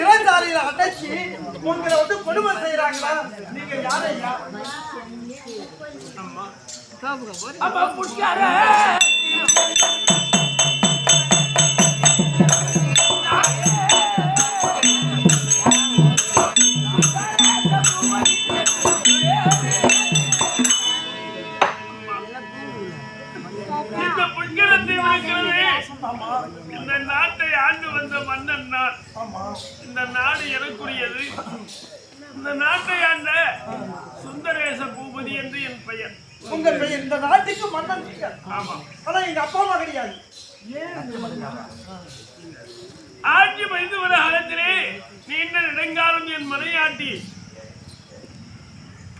சிறைச்சாலையில அடைச்சி உங்களை வந்து கொடுமை செய்யறாங்களா? நீங்க யாரையா? அப்ப புடிச்சார இந்த இந்த நாட்டை ஆண்டு வந்த மன்னன் நான். ஆமா இந்த நாடு எனக்குரியது. இந்த நாட்டை ஆண்ட சுந்தரேச பூபதி என்று என் பெயர். உங்க பெயர் இந்த நாட்டுக்கு மன்னன் நீங்க. ஆமா. ஆனா எங்க அப்பா அம்மா கிடையாது. ஆட்சி வைத்து வர காலத்திலே நீண்ட நெடுங்காலம் என் மனையாட்டி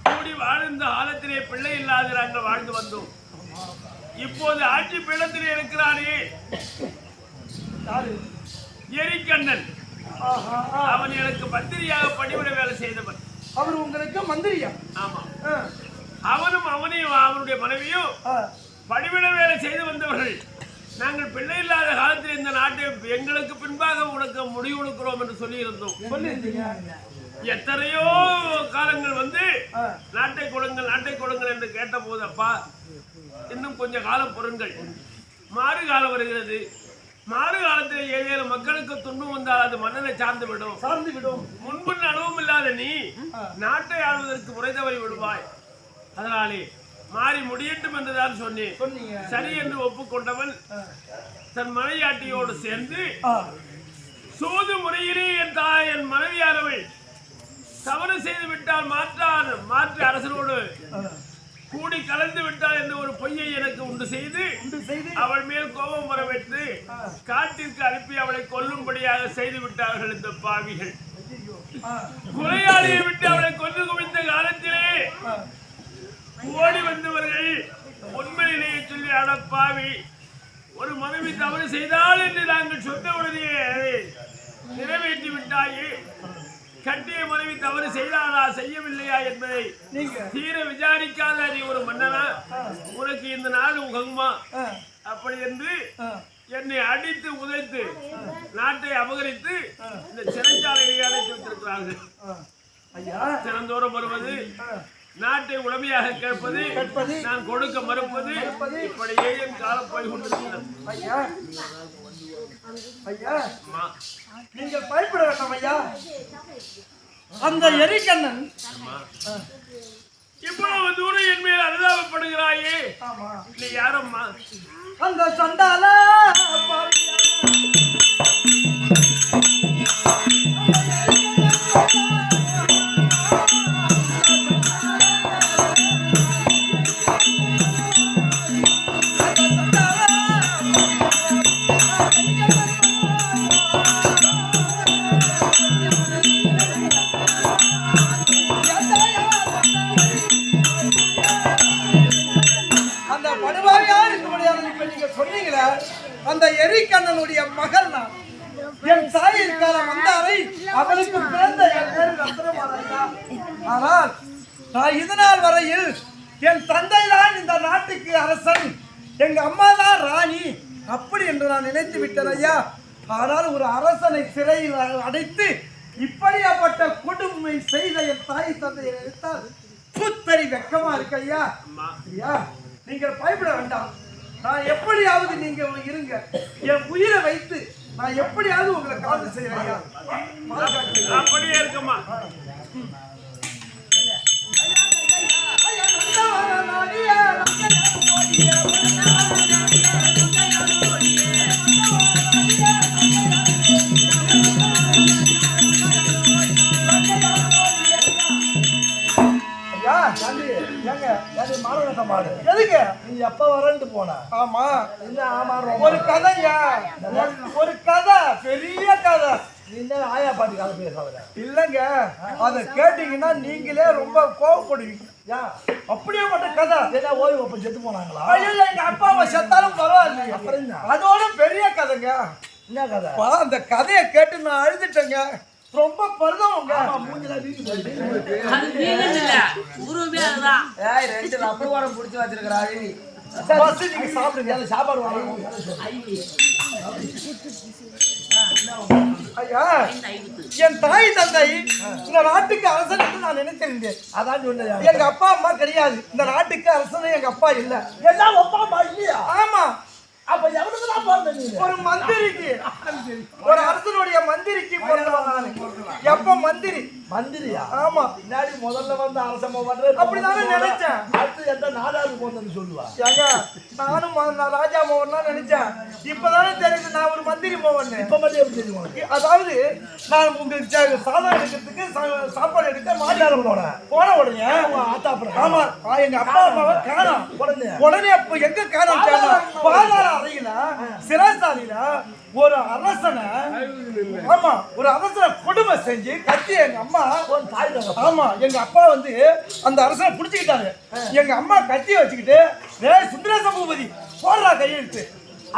கூடி வாழ்ந்த காலத்திலே பிள்ளை இல்லாத நாங்கள் வாழ்ந்து வந்தோம். இப்போது ஆட்சி பீடத்திலே இருக்கிறானே யாரு? எரிக்கண்ணன். அவன் எனக்கு பத்திரியாக பணிவிட வேலை செய்தவன். அவர் உங்களுக்கு மந்திரியா? ஆமா. அவனும் அவனையும் அவனுடைய மனைவியும். பணிவிட வேலை செய்து வந்தவர்கள். நாங்கள் பிள்ளை இல்லாத காலத்தில் இந்த நாட்டை எங்களுக்கு பின்பாக உனக்கு முடிவு கொடுக்கிறோம் என்று சொல்லியிருந்தோம். எத்தனையோ காலங்கள் வந்து. நாட்டை கொடுங்கள் நாட்டை கொடுங்கள் என்று கேட்டபோது அப்பா இன்னும் கொஞ்ச காலம் பொருங்கள் மாறு காலம் வருகிறது. மாறு காலத்தில் ஏதேனும் மக்களுக்கு துன்பம் வந்தால் அது மன்னனை சார்ந்து விடும். சார்ந்து விடும். முன்பின் அனுபவம் இல்லாத நீ நாட்டை ஆள்வதற்கு முறை தவறி விடுவாய். அதனாலே மாறி முடியட்டும் என்றுதான் சொன்னேன். சரி என்று ஒப்புக்கொண்டவன் தன் மனையாட்டியோடு சேர்ந்து சூது முறையிலே என் தாய் என் மனைவியானவள் தவறு செய்து விட்டால் மாற்றார் மாற்று அரசனோடு. கூடி கலந்து விட்டால் என்று ஒரு பொய்யை எனக்கு உண்டு செய்து அவள் மேல் கோபம் வர வைத்து காட்டிற்கு அனுப்பி அவளை கொல்லும்படியாக செய்து விட்டார்கள் இந்த பாவிகள். கொலையாளியை விட்டு அவளை கொன்று குவித்த காலத்திலே. ஓடி வந்தவர்கள் உண்மையிலேயே சொல்லி அட பாவி ஒரு மனைவி தவறு செய்தால் என்று நாங்கள் சொன்ன உடனே நிறைவேற்றி விட்டாயே. கட்டிய மனைவி தவறு செய்தாரா செய்யவில்லையா என்பதை நீங்க. தீர விசாரிக்காத நீ ஒரு மன்னனா? உனக்கு இந்த நாடு உகங்குமா அப்படி என்று. என்னை அடித்து உதைத்து நாட்டை அபகரித்து இந்த சிறைச்சாலையை அடைத்து வைத்திருக்கிறார்கள். தினந்தோறும் வருவது. நாட்டை உடமையாக கேட்பது. நான் கொடுக்க மறுப்பது இப்படியே என் காலம் போய் கொண்டிருக்கிறது ஐயா நீங்கள் பயப்பட வேண்டாம் ஐயா. அந்த எரிக்கண்ணன் இவ்வளவு தூரம் என் மேல் அனுதாபப்படுகிறாயே. ஆமா. நீ யாரம்மா? அந்த சண்டால பாவியா. அந்த மகள் நான் என் தாய் இருக்கிற வந்தாரை அவளுக்கு பிறந்த என் பேரு ரத்னமாலையா ஆனால் நான் இதனால் வரையில் என் தந்தை தான் இந்த நாட்டுக்கு அரசன். எங்க அம்மா தான் ராணி. அப்படி என்று நான் நினைத்து விட்டேன் ஐயா. ஆனால் ஒரு அரசனை சிறையில் அடைத்து இப்படியாப்பட்ட கொடுமை செய்த என் தாய் தந்தையை நினைத்தால் புத்தரி வெக்கமா இருக்கு ஐயா. ஐயா நீங்கள் பயப்பட வேண்டாம். நான் எப்படியாவது நீங்க இருங்க என் உயிரை வைத்து நான் எப்படியாவது உங்களை காதல் செய்யறேன். அப்படியே இருக்கம்மா ஐயா, ஏங்க, ஏண்டி மாடவேஷம் மாடு? எதுக்கு? நீ எப்ப வரேன்ட்டு போன. ஆமா. என்ன ஆமா ஒரு கதையா ஒரு கதை. பெரிய கதை. நீ என்ன ஆயா பாட்டி கதை பேசுற இல்லைங்க. அதை கேட்டீங்கன்னா நீங்களே ரொம்ப கோவப்படுவீங்க. அப்படியே மட்டும் கதை. என்ன ஓய்வு அப்ப செத்து போனாங்களா? ஐயோ எங்க அப்பாவை செத்தாலும் பரவாயில்லைங்க அப்புறம்? அதோட பெரிய கதைங்க. என்ன கதை? அப்பா, அந்த கதையை கேட்டு நான் அழுதுட்டேங்க. ரொம்ப மூஞ்சில அதுதான். ஏய் ரெண்டு ரப்பர் வாரம் புடிச்சு பஸ் நீங்க சாப்பிடுங்க. சாப்பாடு வாங்க. ஐயே. என் தாய் தந்தை இந்த நாட்டுக்கு அரசன் என்று நான் நினைத்திருந்தேன் அதான் சொன்னேன். எங்க அப்பா அம்மா கிடையாது. இந்த நாட்டுக்கு அரசன் எங்க அப்பா இல்ல. எல்லாம் ஒப்பா அம்மா இல்லையா? ஆமா. அப்ப எவனுக்கு தான் பிறந்த நீ ஒரு மந்திரிக்கு. ஒரு அரசனுடைய மந்திரிக்கு பிறந்தவன் எப்ப மந்திரி? மந்திரியா? ஆமா. பின்னாடி முதல்ல வந்து அரசம்மா பண்றது அப்படிதானே நினைச்சேன். அடுத்து எந்த நாடாவது போனதுன்னு சொல்லுவா? ஏங்க நானும் ராஜா மோகன் தான் நினைச்சேன். இப்பதானே தெரியுது நான் ஒரு மந்திரி மோகன் இப்ப மட்டும் எப்படி தெரியும் அதாவது நான் உங்களுக்கு சாதம் எடுக்கிறதுக்கு சாப்பாடு எடுக்க மாநிலம் போனேன் போன? உடனே உங்க ஆத்தா அப்புறம் ஆமா எங்க அப்பா அம்மாவை காணோம். உடனே? உடனே அப்ப எங்க காணோம். பாதாள அறையில சிறைசாலையில ஒரு அரசனை ஆமா ஒரு அரசனை கொடுமை செஞ்சு கத்தி எங்க அம்மா உன் தாய் ஆமா எங்க அப்பா வந்து அந்த அரசனை புடிச்சுக்கிட்டாரு. எங்க அம்மா கத்திய வச்சுக்கிட்டு டேய் சுந்தரேச பூபதி போடுறா கையெழுத்து.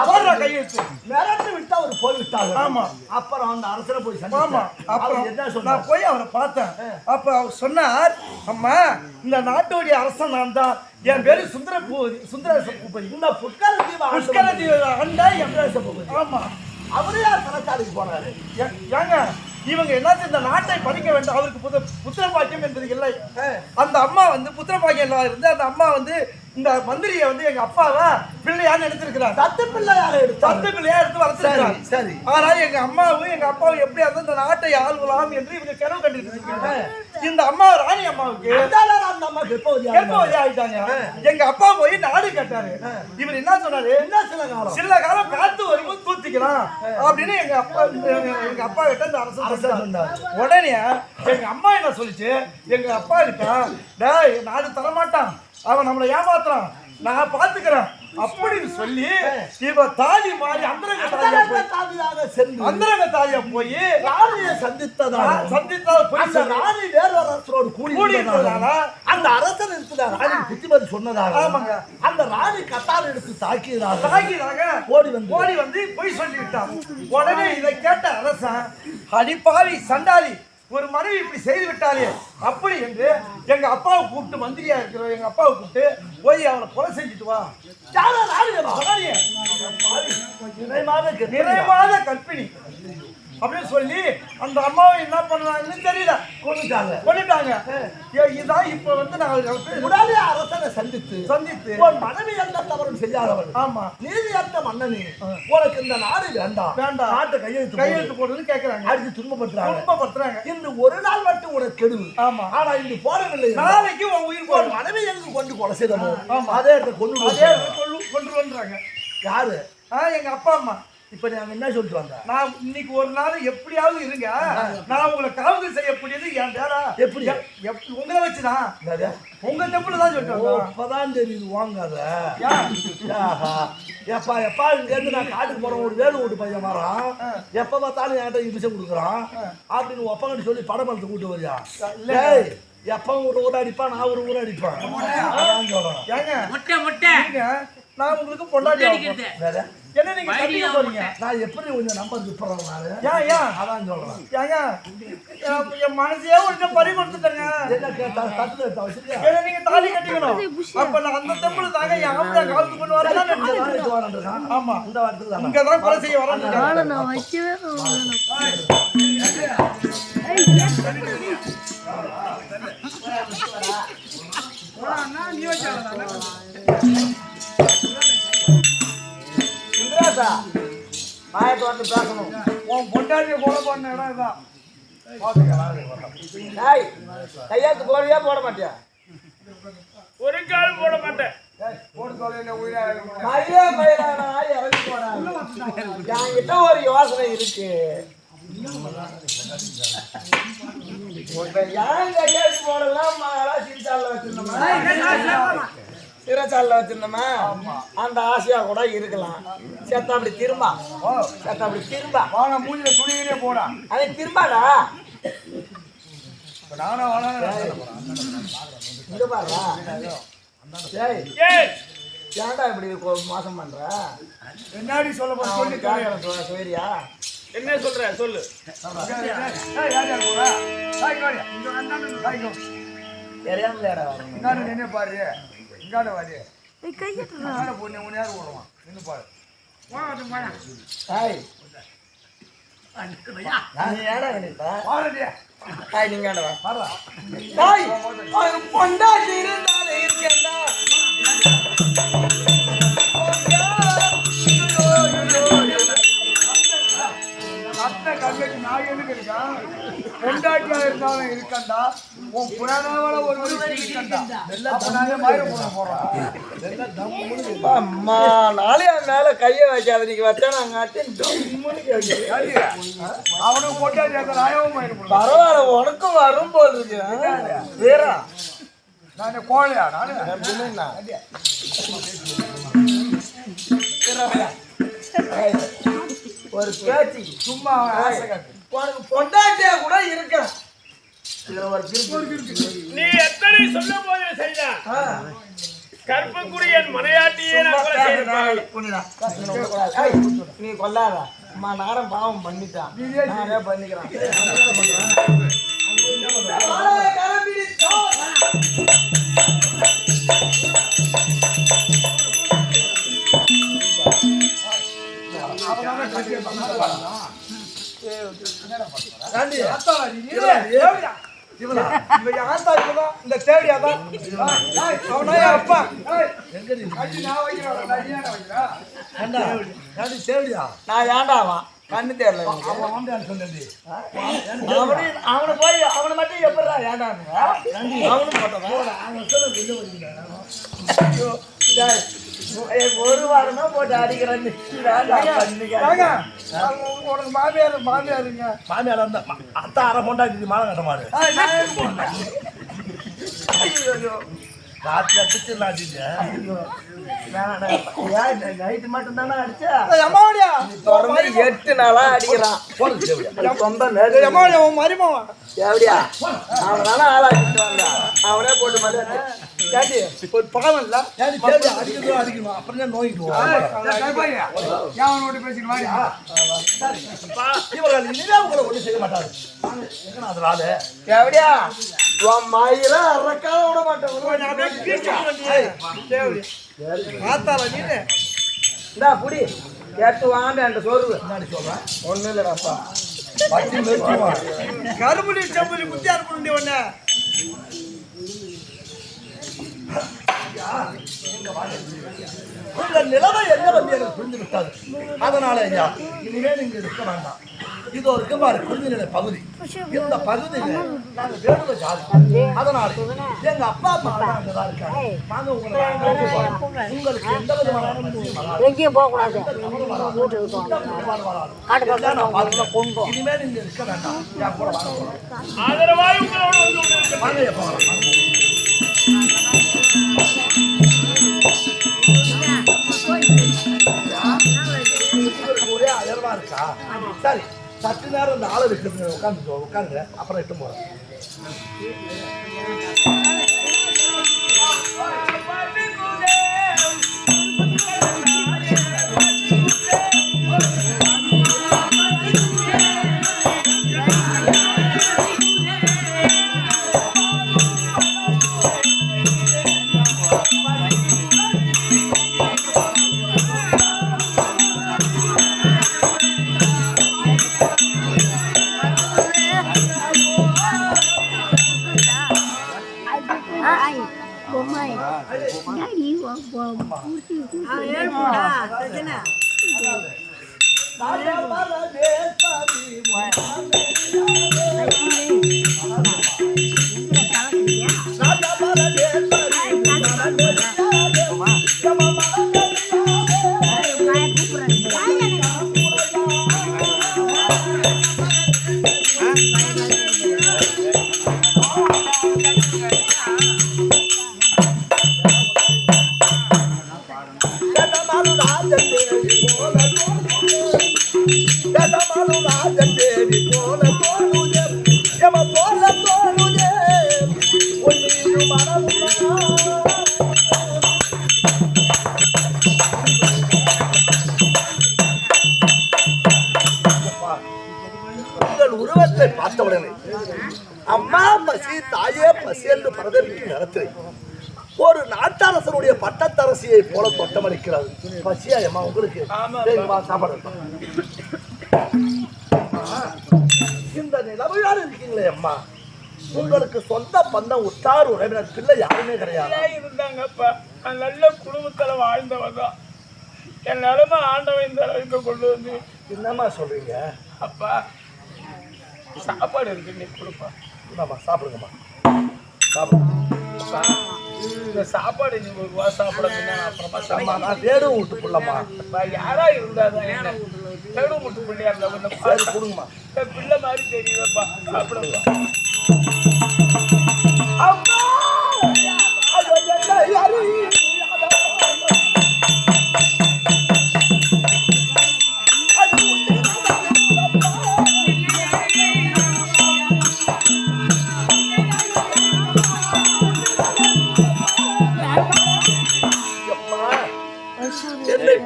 போடுறா கையெழுத்து. மிரட்டு விட்டா அவர் போய் விட்டாங்க ஆமா. அப்புறம் அந்த அரசரை போய் ஆமா. அப்புறம் அவர் என்ன நான் சொன்னார் போய் அவரை பார்த்தேன். அப்ப அவர் சொன்னார் அம்மா இந்த நாட்டுடைய அரசன் நான் தான். என் பேரு சுந்தர பூபதி சுந்தரேச பூபதி இந்த புட்கார தீவு புஷ்கர தீவு ஆண்டா சுந்தரேச பூபதி. ஆமா. அவரே தலைக்காடுக்கு போனாரு ஏங்க இவங்க என்னாச்சு? இந்த நாட்டை படிக்க வேண்டும். அவருக்கு புத்த புத்திர பாக்கியம் என்பது இல்லை. அந்த அம்மா வந்து புத்திர பாக்கியம் எல்லாம் இருந்து அந்த அம்மா வந்து இந்த மந்திரியை வந்து எங்க அப்பாவை பிள்ளையான்னு எடுத்திருக்கிறார். தத்து பிள்ளையாக எடுத்தார். தத்து பிள்ளையா எடுத்து சரி வளர்த்துருக்காங்க சரி. ஆனால் எங்க அம்மாவும் எங்க அப்பாவும் எப்படி அந்த இந்த நாட்டை ஆள்வலாம் என்று இவங்க கனவு கண்டுட்டு இருக்காங்க இந்த அம்மா ராணி அம்மாவுக்கு அந்த எப்ப வழி ஆயிட்டாங்க? எங்க அப்பா போய் நாடு கட்டாரு. இவர் என்ன சொன்னாரு? என்ன சில காலம்? சில காலம் காத்து வரும்போது தூத்திக்கலாம் அப்படின்னு எங்க அப்பா எங்க- அப்பா கிட்ட இந்த அரசு சொன்னார். சொன்னார். உடனே எங்க அம்மா என்ன சொல்லிச்சு? எங்க அப்பா கிட்ட டேய் நாடு தர மாட்டான் அவன் நம்மளை ஏமாத்துறான். நான் பாத்துக்கிறேன் அப்படின்னு சொல்லி இவ தாலி மாறி அந்தரங்க தாலியா அந்தரங்க போய் தாதியாக சென்று அந்தரங்க தாலியா போய் ராணியை சந்தித்ததாக சந்தித்தால் போய் ராணி வேறு அரசரோடு கூடி அந்த அரசர் இருக்கிற ராணி புத்திமதி சொன்னதாக ஆமாங்க. அந்த ராணி கத்தால் எடுத்து தாக்கியதாக தாகிதாக ஓடி வந்து ஓடி வந்து பொய் சொல்லிவிட்டான். உடனே இதை கேட்ட அரசன் அடிப்பாவி சண்டாளி ஒரு மனைவி இப்படி செய்து விட்டாலே அப்படி என்று எங்க அப்பாவை கூப்பிட்டு மந்திரியா இருக்கிற எங்க அப்பாவை கூப்பிட்டு போய் அவளை கொலை செஞ்சுட்டு வா. யாரோ ராணியவா? கற்பிணி அப்படின்னு சொல்லி அந்த அம்மாவை என்ன பண்ணாங்கன்னு தெரியல. கொண்டுட்டாங்க. ஏ, இதான் இப்ப வந்து நான் உடனே அரசனை சந்தித்து சந்தித்து உன் மனைவி எந்த தவறும் செய்யாதவள். ஆமா. நீதியற்ற மன்னனே உனக்கு இந்த நாடு வேண்டாம். வேண்டாம். நாட்டை கையெழுத்து கையெழுத்து போடு. போடுன்னு கேக்குறாங்க. அடிச்சு துன்பப்படுத்துறாங்க. துன்பப்படுத்துறாங்க. இன்று ஒரு நாள் மட்டும் உனக்கு கெடுவு. ஆமா. ஆனா இன்று போடவில்லை நாளைக்கு உன் உயிர் போடும் மனைவி எங்க கொண்டு கொலை செய்தமோ. அதே கொண்டு அதே கொண்டு கொண்டு வந்துறாங்க யாரு? எங்க அப்பா அம்மா. இப்ப நாங்க என்ன சொல்லிட்டு வந்த நான் இன்னைக்கு ஒரு நாள் எப்படியாவது இருங்க. நான் உங்களை காவல் செய்யக்கூடியது என் பேரா. எப்படி? எப்- எப்- உங்களை வச்சுதான்? உங்க தெப்புல தான் சொல்லிட்டு வந்தோம். இப்பதான் தெரியுது வாங்காத. எப்பா எப்பா இங்க இருந்து நான் காட்டுக்கு போறேன். ஒரு வேலு ஓட்டு பையன் வரான். எப்ப பார்த்தாலும் என்கிட்ட இமிஷை கொடுக்குறான். அப்படின்னு ஒப்பங்கிட்டு சொல்லி படம் படத்தை கூட்டு வரியா? இல்ல. டேய் எப்ப ஒரு ஊர் அடிப்பான் நான் ஒரு ஊர் அடிப்பேன். ஏங்க? முட்டை முட்டை. நீங்க நான் உங்களுக்கு. அடிக்கிறது. வேற? என்ன நீங்க கட்டிக்க போறீங்க? நான் எப்படி கொஞ்சம் நம்பர் நானு? ஏன் ஏன்? அதான் சொல்றேன். ஏங்க என் மனசையே ஒரு பறி கொடுத்துட்டேங்க என்ன கேட்டா தட்டுல எடுத்து வச்சிருக்க ஏன்னா நீங்க தாலி கட்டிக்கணும். அப்ப நான் அந்த தாங்க என் ஆம்பளை காவத்து கொண்டு வரேன்றான். ஆமா. இந்த வாரத்துக்கு தானே இங்கதான் கொலை செய்ய வரேன் ஆளை நான் வைக்கவே வந்து பேசணும் உன் பொண்டாட்டியை கொலை பண்ண இடம் இதான் டேய் கையாத்து போடுவியா போட மாட்டியா ஒரு கால் போட மாட்டேன் என்கிட்ட ஒரு யோசனை இருக்கு ஏன் கையாத்து போடலாம் சிரிச்சால வச்சிருந்தோமா சிறைச்சாலில் வச்சிருந்தோமா? அந்த ஆசையா கூட இருக்கலாம். செத்த அப்படி திரும்ப. செத்த அப்படி திரும்ப. வாங்க மூஞ்சில துணியிலே போடா. அது திரும்பாடா? நானும் வாழ இங்க பாருடா. ஏன்டா இப்படி மோசம் பண்ற? என்னாடி சொல்ல போற? சொல்லி சரியா. என்ன சொல்ற? சொல்லு. தெரியாமலடா நின்று பாரு. ஏய், கையெட்டுறா. இங்காட பொண்ணு உன்னை யார் ஓடுவான் நின்று பாரு. ஏடா நினைப்ப பாருடியா தாய் நீங்க தாய் பொண்டாட்டி இருந்தாலே இருக்கேன்டா கண்ணுக்கு நான் எதுக்கு இருக்கான்? பொண்டாட்டியா இருந்தாலும் இருக்கண்டா உன் புறானாவில ஒரு இருக்கண்டா அம்மா நாளே மேல கைய வைக்காத நீங்க வச்சா நாங்க? அவனுக்கு பொண்டாட்டி பரவாயில்ல உனக்கும் வரும் போல் இருக்கு. நான் கோழையா? நானு. ஒரு பேச்சு சும்மா உனக்கு பொண்டாட்டியா கூட திருப்பூர் நீ எத்தனை சொல்ல போது செய்த கற்பக்குரிய மனையாட்டியே நான் கொலை செய்திருப்பாய். நீ கொல்லாத. அம்மா நாரம் பாவம் பண்ணிட்டான். நானே பண்ணிக்கிறேன்? ஏன்டா வைக்கிற? ஏண்டா? ஏண்டி தேவடியா? நான் ஏண்டாவா கண்ணு தெரியல. அவன். அவனு அவனை போய் அவனை மட்டும் எப்படிடா ஏண்டானுங்க அவனும் போட்டவன். ஒரு வாரமா போட்டு அடிக்கிறேன் உனக்கு மாமியார் மாமியாருங்க மாமியார் இருந்தா, மா- அத்தை அரை பொண்டாட்டி மாலை கட்ட மாடு? ராத்திரி அடிச்சு நாட்டிங்க வேணாம், ஏன் இந்த நைட்டு மட்டும் தானே அடிச்சா? ஏய், அம்மாடியா தொடர்ந்து எட்டு நாளா அடிக்கிறான். சொந்த மருமவன்? எப்படியா அவனால ஆளாக்கிட்டு வந்தா அவனே போட்டு மாட்டேன் கேட்டி. ஒரு பாவம் இல்ல. ஏண்டி தேவடியா அடிக்கிறதோ அடிக்கணும்? அப்புறம் தான் நோய்க்குவோம் இவர்கள் இனிமே உங்களை ஒன்றும் செய்ய மாட்டாரு. எங்கண்ணா அது ஆளு? எப்படியா உன் மயில அறக்காத விட மாட்டேன். ஆத்தால நீனு இந்தா புடி. எட்டு வாண்ட என்ற சோறு. முன்னாடி சொல்றேன் ஒண்ணு இல்லடாப்பா பட்டி நிறுத்துவான் கரும்புலி செம்புலி குத்தியா இருக்கணும் உன்ன. உங்கள் நிலைமை என்ன வந்து எனக்கு புரிந்து விட்டது அதனால ஐயா இனிமேல் இங்க இருக்க வேண்டாம். இது ஒரு குமார் குழந்தைநிலை பகுதி. இந்த பகுதியில நாங்க வேடுவ ஜாதி. அதனால எங்க அப்பா அம்மா அங்கதான் இருக்காங்க. நாங்க உங்களை நாங்க. உங்களுக்கு எந்த விதமான. எங்கேயும் போகக்கூடாது. இனிமேல் இங்க இருக்க வேண்டாம். ஆதரவாய் உங்களோடு வந்து. வாங்க எப்ப இருக்கா? சரி சற்று நேரம் இந்த ஆளை விட்டு உட்காந்து உட்காந்துங்க அப்புறம் இட்டு போகிறேன் பசியா அம்மா உங்களுக்கு சரிம்மா, சாப்பாடு இருக்கிறீங்களே அம்மா? உங்களுக்கு சொந்த பந்தம் உற்றார் உறவினர் பிள்ளை யாருமே கிடையாது. இருந்தாங்கப்பா. நான் நல்ல குடும்பத்துல வாழ்ந்தவன் தான். என் நிலைமை ஆண்டவன் இந்த அளவுக்கு கொண்டு வந்து என்னம்மா சொல்றீங்க? அப்பா சாப்பாடு இருக்கு நீ கொடுப்பா. என்னம்மா சாப்பிடுங்கம்மா. சாப்பிடுங்க. இந்த சாப்பாடு நீ ஒரு ரூபா சாப்பிடுங்க அப்புறமா சாப்பிடலாம் நான் வேடு விட்டு புள்ளம்மா யாரா இருந்தாதான் என்ன தேடு முட்டு பிள்ளையா இருந்தா பாரு. கொடுங்கம்மா பிள்ளை மாதிரி தெரியுதப்பா சாப்பிடுப்பா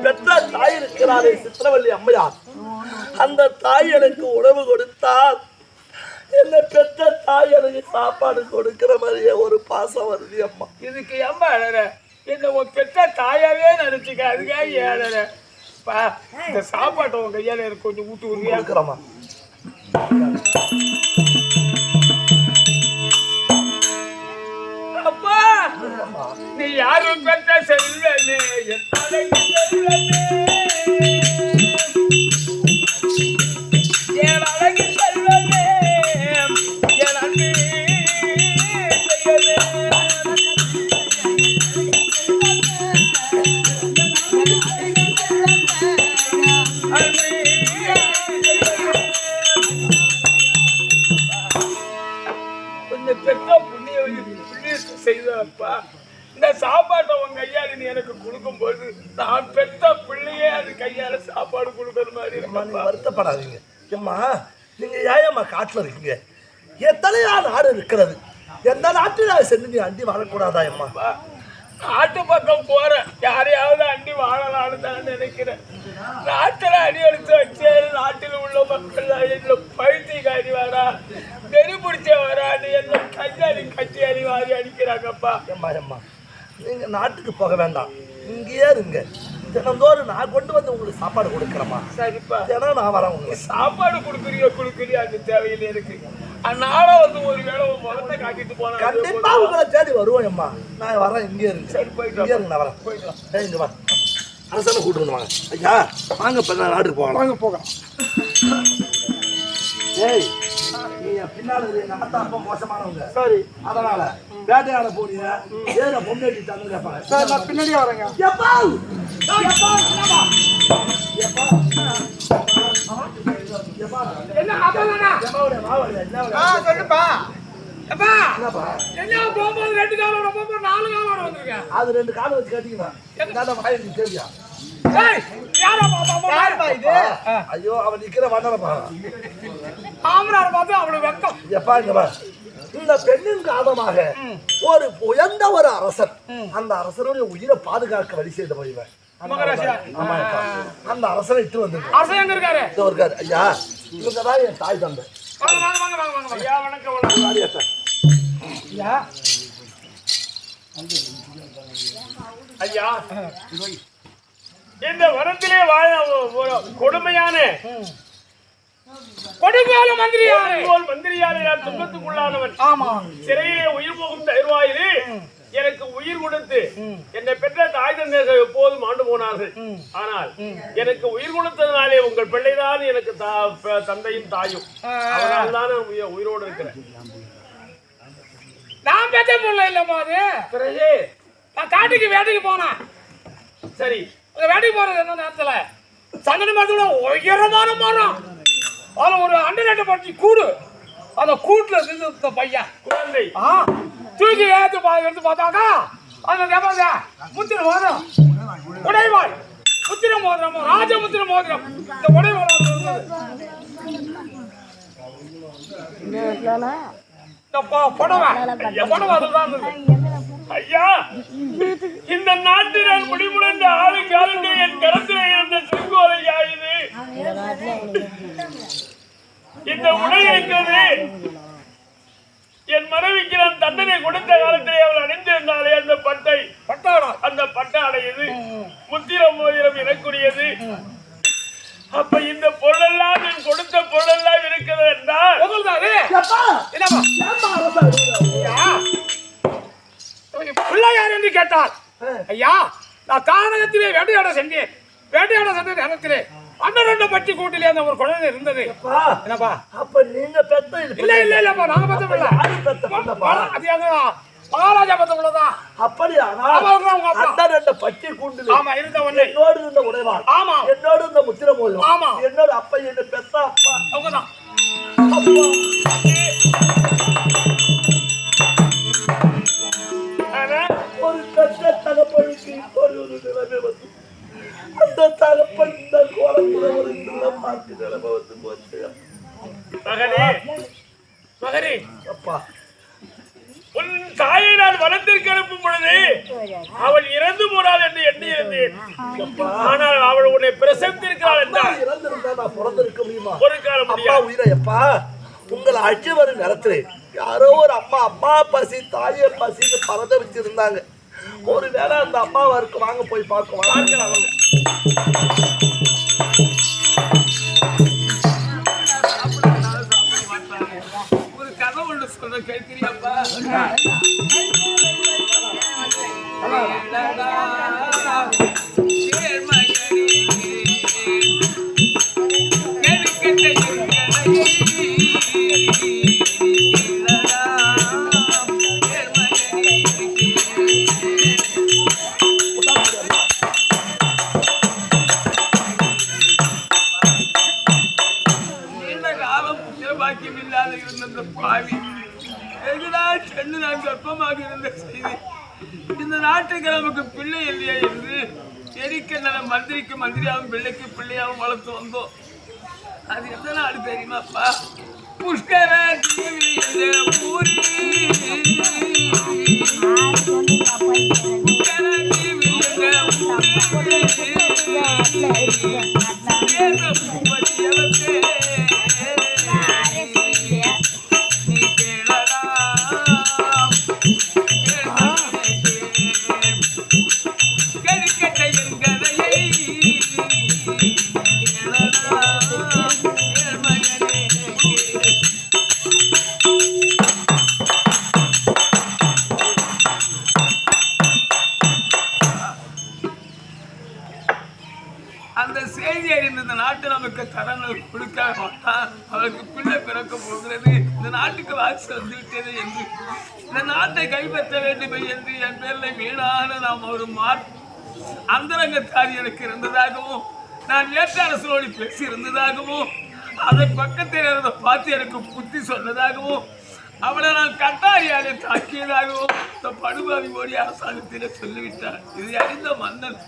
பெற்ற தாய் இருக்கிறாரே சித்திரவல்லி அம்மையார். அந்த தாய் எனக்கு உணவு கொடுத்தால் என்னை பெற்ற தாய் எனக்கு சாப்பாடு கொடுக்கிற மாதிரியே ஒரு பாசம் வருது அம்மா. இதுக்கு ஏம்பா அழற? என்ன உன் பெற்ற தாயாவே நினைச்சுக்க அதுக்காக அழற? பா இந்த சாப்பாட்டை உன் கையால எனக்கு கொஞ்சம் ஊட்டு உருவியா கொடுக்குறம்மா. அப்பா! நீ யாரும் பெற்ற செல்வமே என் செல்வமே. செய்தப்பா இந்த சாப்பாட்டை உன் கையால நீ எனக்கு கொடுக்கும்போது நான் பெற்ற பிள்ளையே அது கையால சாப்பாடு கொடுக்குற மாதிரி இருக்கப்பா. வருத்தப்படாதீங்க. அம்மா நீங்க ஏயம்மா காட்டுல இருக்கீங்க? எத்தனையா நாடு இருக்கிறது. எந்த நாட்டில் சென்று நீ அண்டி வரக்கூடாதா அம்மா? நாட்டு பக்கம் போறேன் யாரையாவது அண்டி வாழலாம்னு தான் நினைக்கிறேன். நாட்டில் அடி எடுத்து வச்சு நாட்டில் உள்ள மக்கள் என்ன பழுத்திக்காரி வரா தெரு பிடிச்ச வரான்னு என்ன கஞ்சாரி கட்டி அடி வாரி அடிக்கிறாங்கப்பா. அம்மா அம்மா நீங்கள் நாட்டுக்கு போக வேண்டாம். இங்கேயே இருங்க. தினந்தோறும் நான் கொண்டு வந்து உங்களுக்கு சாப்பாடு கொடுக்குறேம்மா. சரிப்பா. தினம் நான் வரேன் உங்களுக்கு. சாப்பாடு கொடுக்குறியோ கொடுக்குறியோ அது தேவையில்லை இருக்கு அதனால வந்து ஒரு வேளை உன் முகத்தை காட்டிட்டு போனா கண்டிப்பா உங்களை தேடி வருவோம் அம்மா நான் வரேன் இங்கே இருங்க சரி, போயிட்டு இங்கே இருங்க நான் வரேன். போயிடலாம் ஏய், இங்க வா. அரசாங்கம் கூட்டு வாங்க. ஐயா வாங்க இப்ப நான் நாட்டுக்கு போகலாம். வாங்க போகலாம். ஏய். நீ பின்னால மோசமானவங்க. சரி. அதனால வேட்டையாட போனீங்க ஏற பொம்மைட்டி தந்து கேட்பாங்க சார் நான் பின்னாடியே வரேங்க. எப்பா? என்ன சொல்லுப்பா. அப்பா என்ன போகும்போது ரெண்டு காலோட போகும்போது நாலு காலோட வந்திருக்கேன் அது ரெண்டு காலம் வச்சு கட்டிக்கலாம் என்ன வாயில் தெரியா ஏய், ஐயோ அவன் நிக்கிற வண்ணனை வெக்கம். எப்பா இங்க இந்த பெண்ணின் காரணமாக ஒரு உயர்ந்த ஒரு அரசன் அந்த அரசனுடைய உயிரை பாதுகாக்க வழி செய்த போய்வன். அந்த அரசனை இட்டு வந்து அரசன் எங்க இருக்காரு? இருக்காரு. ஐயா இவங்க தான் என் தாய் தந்தை. ஐயா. ஐயா. இந்த வரத்திலே வாழ கொடுமையான கொடுமையான மந்திரியாரே. மந்திரியாரே துன்பத்துக்குள்ளானவன். ஆமா. சிறையிலே உயிர் போகும் தருவாயிலே எனக்கு உயிர் கொடுத்து என்னை பெற்ற தாய் தந்தையர்கள் எப்போதும் ஆண்டு போனார்கள். ஆனால் எனக்கு உயிர் கொடுத்ததுனாலே உங்கள் பிள்ளைதான் எனக்கு தந்தையும் தாயும். அதனால தான் உயிரோடு இருக்கிறேன். நான் பெற்ற பிள்ளை அது. பிறகு நான் காட்டுக்கு வேட்டைக்கு போனேன். சரி. அங்க போறது என்ன நேரத்துல? சந்தன மரத்தோட உயரமான மரம். அதில் ஒரு அண்டை பட்டி கூடு. அந்த கூட்டில் இருந்து பையன் குழந்தை. ஆ தூக்கி ஏற்று பா எடுத்து பார்த்தாக்கா அந்த எவ்வளவு முத்திர மோதிரம். உடைவாள். முத்திர மோதிரம் ராஜ முத்திர மோதிரம். இந்த உடைவாள் இந்த புடவை. புடவை அதுதான் இருந்தது. ஐயா இந்த நாட்டில் நான் முடிமுடிந்த ஆளு காலத்து என் கருத்தில் இருந்த செங்கோலையா இது? இந்த உடை இருக்கிறது என் மனைவிக்கு நான் தண்டனை கொடுத்த காலத்திலே அவள் அணிந்திருந்தாலே அந்த பட்டை. பட்டாடம் அந்த பட்டாடை இது. முத்திர மோதிரம் எனக்குரியது. அப்ப இந்த பொருளெல்லாம் நான் கொடுத்த பொருளெல்லாம் இருக்கிறது என்றால் உங்களுக்கு அது எப்பா ஐயா நான் கானகத்திலே வேட்டையாட சென்றேன். வேட்டையாட சென்ற நேரத்திலே பன்னிரண்டு பட்டி கூட்டிலே அந்த ஒரு குழந்தை இருந்தது. என்னப்பா? அப்ப நீங்க பெத்த இல்ல இல்ல இல்லப்பா நாங்க இல்ல யாரு பெத்த பிள்ளைப்பா? அது மகாராஜா பத்தம் உள்ளதா ஆமா. அந்த ரெண்டு பட்டி கூண்டுல ஆமா இருந்த ஒண்ணு. என்னோடு இருந்த உடைவாள். ஆமா. என்னோடு இருந்த முத்திர மோதிரம் ஆமா. என்னோட அப்பா என்ன பெத்த அப்பா. அவங்கதான். ஒரு நிலைமை வந்து அந்த தகப்பன் இந்த கோலத்துல ஒரு நிலமாக்கு நிலைமை வந்து போச்சு. மகனே மகனே. அப்பா. உன் தாயை நான் வளர்த்திற்கு அனுப்பும் பொழுது அவள் இறந்து போனாள் என்று எண்ணி இருந்தேன் ஆனால் அவள் உன்னை பிரசவித்திருக்கிறாள் என்றால் நான் பிறந்திருக்க முடியுமா? ஒரு காலம் அப்பா முடியாது. உயிரை எப்பா உங்களை அழைச்சி வரும் நேரத்துல யாரோ ஒரு அம்மா அம்மா பசி தாயை பசின்னு பறத வச்சிருந்தாங்க ஒரு வேளை அந்த அம்மாவா இருக்கு வாங்க போய் பார்க்கலாம். பார்க்கலாம் ஒரு கதை ஒன்று சொல்ற கேட்கிறியாப்பா பிள்ளையாவும் பிள்ளையாகவும் வளர்த்து வந்தோம். அது எந்த ஆடு தெரியுமாப்பா? புஷ்கரன்! கட்ட வேண்டும் என்று என் பேரில் வீணான நாம் ஒரு மாற் அந்தரங்கத்தாரி எனக்கு இருந்ததாகவும் நான் ஏற்ற அரசோடு பேசி இருந்ததாகவும் அதை பக்கத்தில் இருந்த பார்த்து எனக்கு புத்தி சொன்னதாகவும் அவளை நான் கட்டாரியாலே தாக்கியதாகவும் இந்த படுபாவி மோடி அரசாங்கத்திலே சொல்லிவிட்டார். இதை அறிந்த மன்னன்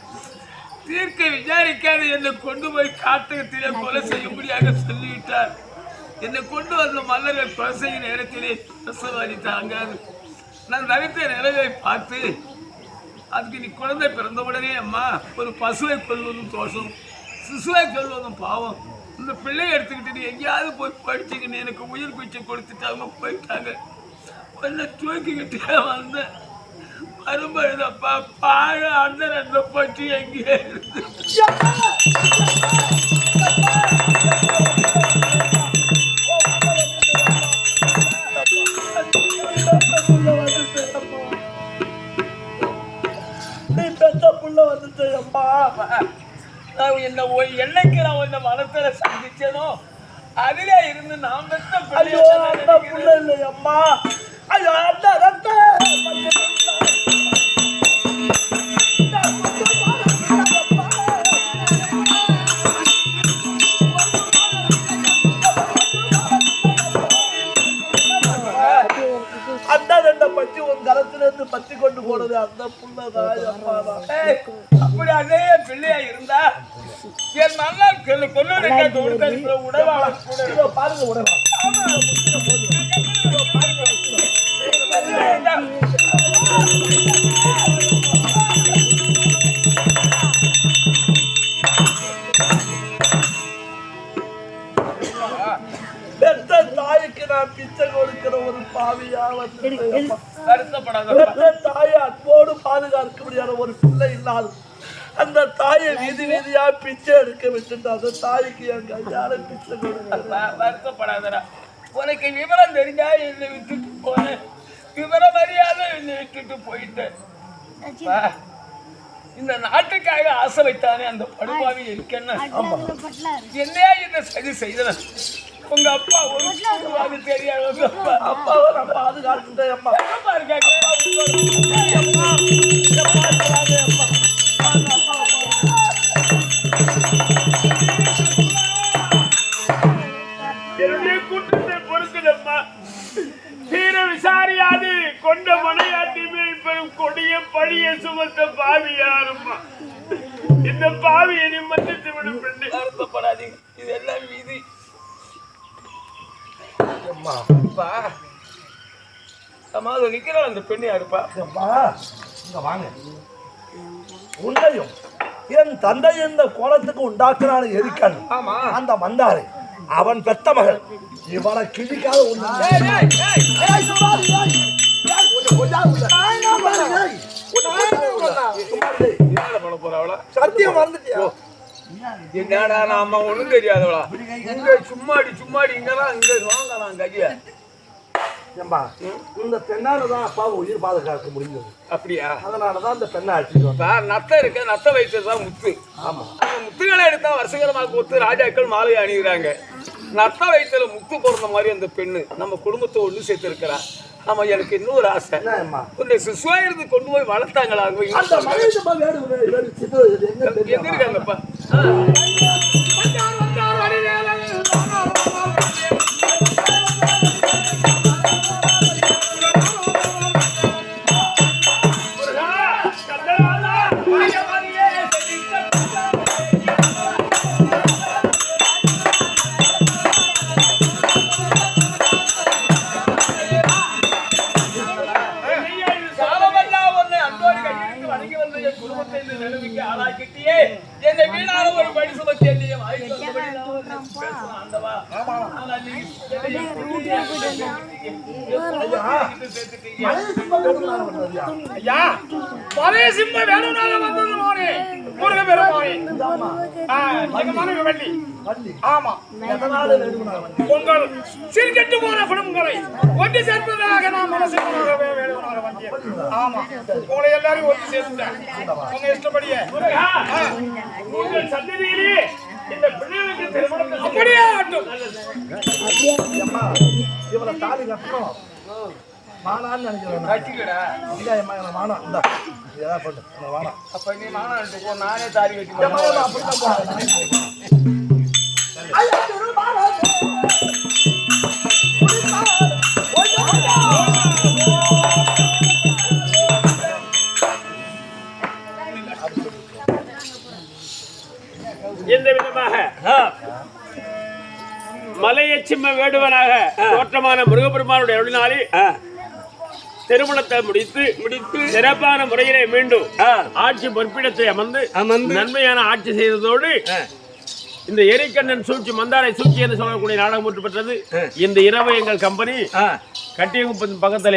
தீர்க்க விசாரிக்காது என்னை கொண்டு போய் காட்டகத்திலே கொலை செய்யும்படியாக சொல்லிவிட்டார். என்னை கொண்டு வந்த மன்னர்கள் கொலை செய்யும் நேரத்திலே பிரசவாதி தாங்காது. நான் தவித்த நிலவை பார்த்து அதுக்கு நீ குழந்தை பிறந்த உடனே அம்மா ஒரு பசுவை கொள்வதும் தோஷம் சிசுவை கொள்வதும் பாவம். இந்த பிள்ளையை எடுத்துக்கிட்டு நீ எங்கேயாவது போய் படிச்சுக்கின்னு எனக்கு உயிர் பிச்சை கொடுத்துட்டாங்க போயிட்டாங்க. கொஞ்சம் தூக்கிக்கிட்டே வந்தேன். வரும்பொழுதப்பா பாழ அந்த ரெண்டு பற்றி எங்கே இருந்து புள்ள வந்துட்டு அம்மா நான் என்ன எல்லைக்கு நான் உன்னை மனத்துல சந்திச்சேனோ அதிலே இருந்து நான் பெற்ற ஐயோ அந்த புள்ள பிள்ளை இல்லை அம்மா. ஐயோ அந்த ரத்த அப்படி அதே பிள்ளையா இருந்தா என் மன்னர் கொல்லு கொல்லுடைய உடவா பாருங்க உடனே எடுக்க விட்டுட்டு அந்த தாய்க்கு என் கையால பிச்சை கொடுக்கிறேன் வ- வருத்தப்படாதடா. உனக்கு விவரம் தெரிஞ்சா என்னை விட்டுட்டு போனேன் விவரம் அறியாத என்னை விட்டுட்டு போயிட்டேன். இந்த நாட்டுக்காக ஆசை வைத்தானே அந்த படுபாவி இருக்கேன்னு? என்னையா இந்த சதி செய்தன உங்க அப்பா ஒரு படுபாவி தெரியாது அப்பாவை நான் பாதுகாத்துட்டேன் அம்மா. அப்பா இருக்காங்க தீர விசாரியாது. கொண்ட மனையாட்டி மேல் பெரும் கொடிய பழிய சுமத்த பாவி யாரும்மா? இந்த பாவியை நீ மன்னித்து விடும் பெண்ணே. வருத்தப்படாதீங்க. இது எல்லாம் விதி. அம்மா. அப்பா. அம்மா அது நிக்கிறாள் அந்த பெண்ணு யாருப்பா? அம்மா இங்க வாங்க. உன்னையும் என் தந்தை இந்த கோலத்துக்கு உண்டாக்குறான எரிக்கண் ஆமா. அந்த மந்தாரு. அவன் பெத்த மகள். இவனை கிழிக்காத சத்தியம் மறந்துட்டியா? என்னடா நாம ஒண்ணும் தெரியாதவளா? இங்க. சும்மாடி சும்மாடி இங்கதான் இங்க வாங்க நான் கைய ஏம்பா, இந்த பெண்ணால தான் அப்பாவை உயிர் பாதுகாக்க முடிஞ்சது. அப்படியா? அதனாலதான் இந்த பெண்ணை அழைச்சிட்டு வந்தேன் இப்ப நத்த இருக்கு நத்த வைத்ததுதான் முத்து. ஆமா. அந்த முத்துகளை எடுத்தா வருஷகரமாக கொடுத்து ராஜாக்கள் மாலை அணிகிறாங்க. நத்த வைத்தல முத்து பிறந்த மாதிரி அந்த பெண்ணு நம்ம குடும்பத்தை ஒண்ணு சேர்த்து இருக்கிறா ஆமா எனக்கு இன்னொரு ஆசை. என்னம்மா உன்னை சிசுவா இருந்து கொண்டு போய் வளர்த்தாங்களா அந்த மகேஷ் வேடு வள்ளி. ஆமா. உங்கள் சிறுகெட்டு போன குடும்பங்களை ஒன்று சேர்ப்பதாக நான் வந்தேன் ஆமா. உங்களை எல்லாரையும் ஒன்று சேர்த்துட்டேன். உங்க இஷ்டப்படியே. உங்கள் சந்ததியிலே இந்த பிள்ளைகளுக்கு அப்படியே ஆட்டும் தாலி கட்டணும். மானான்னு நினைக்கிறேன் நான். கட்டிக்கடா. இந்தா இதெல்லாம் பண்ணு எனக்கு மானம் அப்ப நீ போ, நானே. இந்த விதமாக மலையச்சிம்ம வேடுவனாக தோற்றமான முருகப்பெருமானுடைய அருளினாலே திருமணத்தை முடித்து முடித்து சிறப்பான முறையிலே மீண்டும் ஆட்சி பொறுப்பிடத்தை அமர்ந்து அமர்ந்து நன்மையான ஆட்சி செய்ததோடு இந்த எரிக்கண்ணன் சூழ்ச்சி மந்தாரை சூழ்ச்சி என்று சொல்லக்கூடிய நாடகம் பெற்றது. இந்த இரவு எங்கள் கம்பெனி கட்டியகுப்பத்தின் பக்கத்தில்